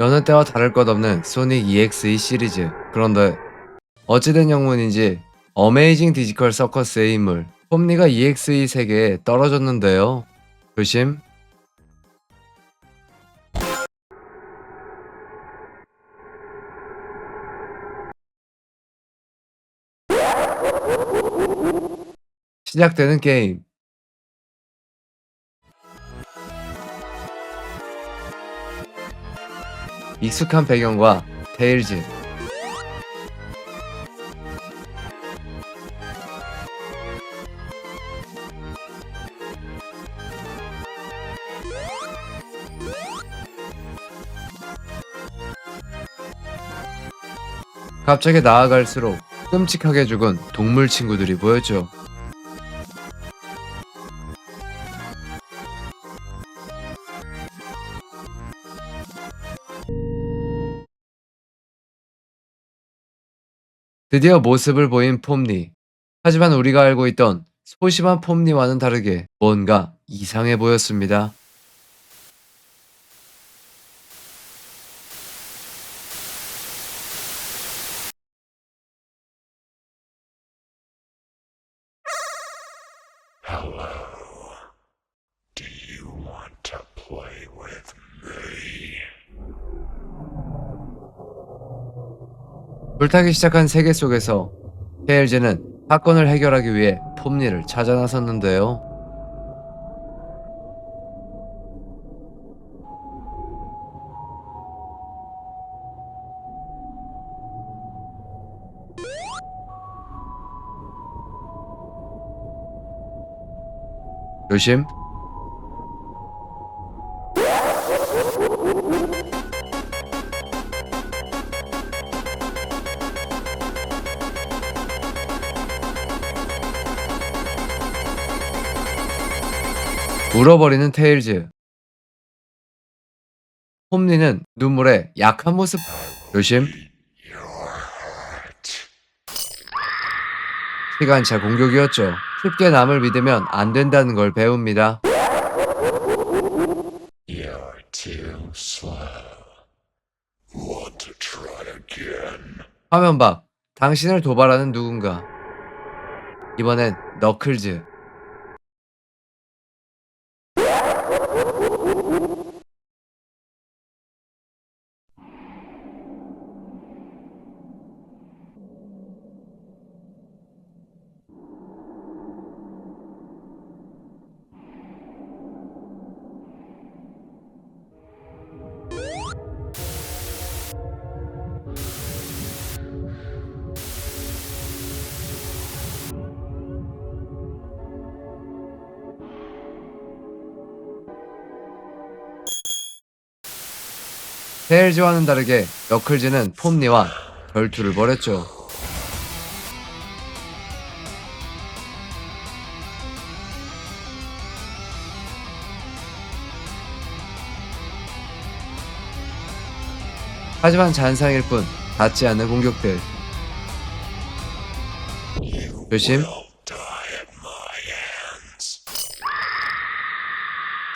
여느 때와 다를 것 없는 소닉 EXE 시리즈. 그런데 어찌된 영문인지 어메이징 디지컬 서커스의 인물 폼니가 EXE 세계에 떨어졌는데요. 조심. 시작되는 게임. 익숙한 배경과 테일즈. 갑자기 나아갈수록 끔찍하게 죽은 동물 친구들이 보였죠. 드디어 모습을 보인 폼니. 하지만 우리가 알고 있던 소심한 폼니와는 다르게 뭔가 이상해 보였습니다. Hello. Do you want to play with 불타기 시작한 세계 속에서 테일즈는 사건을 해결하기 위해 폼니를 찾아 나섰는데요. 조심. 울어버리는 테일즈. 홈리는 눈물에 약한 모습. 조심. 시간차 공격이었죠. 쉽게 남을 믿으면 안 된다는 걸 배웁니다. 화면 밖. 당신을 도발하는 누군가. 이번엔 너클즈. 테일즈와는 다르게 너클즈는 폼니와 결투를 벌였죠. 하지만 잔상일 뿐 닿지 않는 공격들. 조심.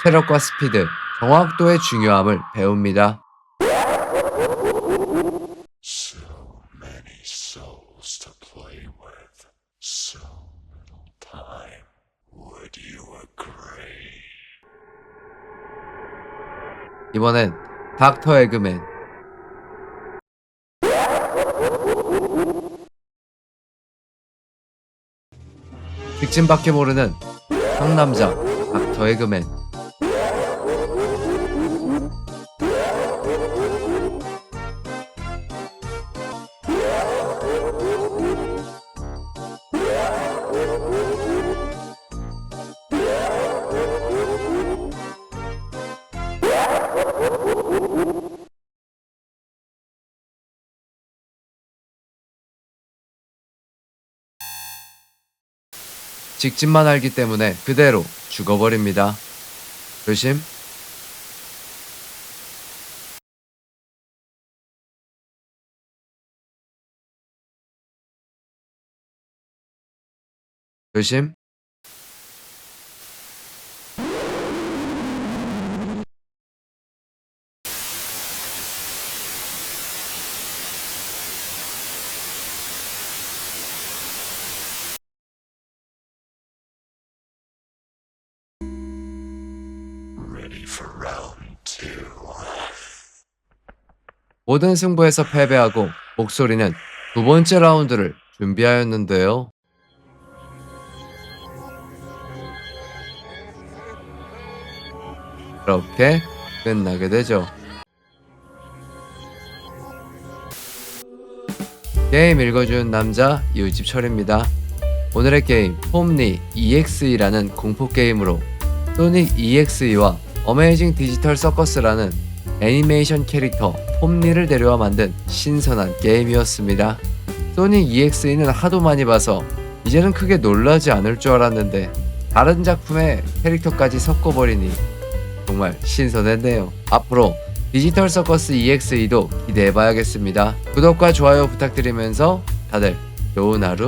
체력과 스피드, 정확도의 중요함을 배웁니다. 이번엔 닥터 에그맨. 직진밖에 모르는 상남자 닥터 에그맨. 직진만 알기 때문에 그대로 죽어버립니다. 조심. 조심. Round two. 모든 승부에서 패배하고 목소리는 두 번째 라운드를 준비하였는데요. 그렇게 끝나게 되죠. 게임 읽어준 남자 이웃집 철입니다. 오늘의 게임 폼니 EXE라는 공포 게임으로 소닉 EXE와 어메이징 디지털 서커스라는 애니메이션 캐릭터 폼니를 데려와 만든 신선한 게임이었습니다. 소닉 EXE는 하도 많이 봐서 이제는 크게 놀라지 않을 줄 알았는데 다른 작품의 캐릭터까지 섞어버리니 정말 신선했네요. 앞으로 디지털 서커스 EXE도 기대해봐야겠습니다. 구독과 좋아요 부탁드리면서 다들 좋은 하루